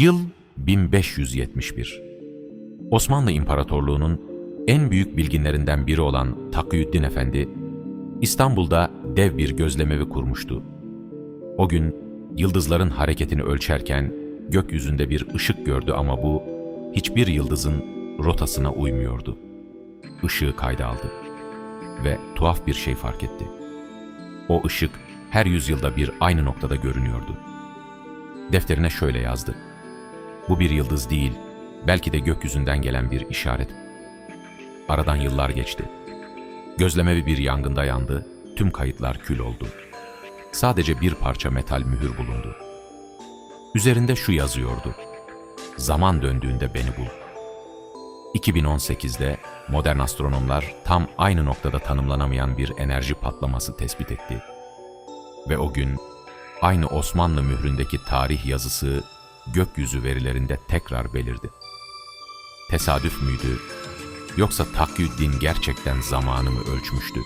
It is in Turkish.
Yıl 1571. Osmanlı İmparatorluğu'nun en büyük bilginlerinden biri olan Takiyüddin Efendi, İstanbul'da dev bir gözlemevi kurmuştu. O gün yıldızların hareketini ölçerken gökyüzünde bir ışık gördü ama bu hiçbir yıldızın rotasına uymuyordu. Işığı kayda aldı ve tuhaf bir şey fark etti. O ışık her yüzyılda bir aynı noktada görünüyordu. Defterine şöyle yazdı. Bu bir yıldız değil, belki de gökyüzünden gelen bir işaret. Aradan yıllar geçti. Gözlemevi bir yangında yandı, tüm kayıtlar kül oldu. Sadece bir parça metal mühür bulundu. Üzerinde şu yazıyordu. Zaman döndüğünde beni bul. 2018'de modern astronomlar tam aynı noktada tanımlanamayan bir enerji patlaması tespit etti. Ve o gün aynı Osmanlı mühründeki tarih yazısı gökyüzü verilerinde tekrar belirdi. Tesadüf müydü yoksa Takyüddin gerçekten zamanımı ölçmüştü?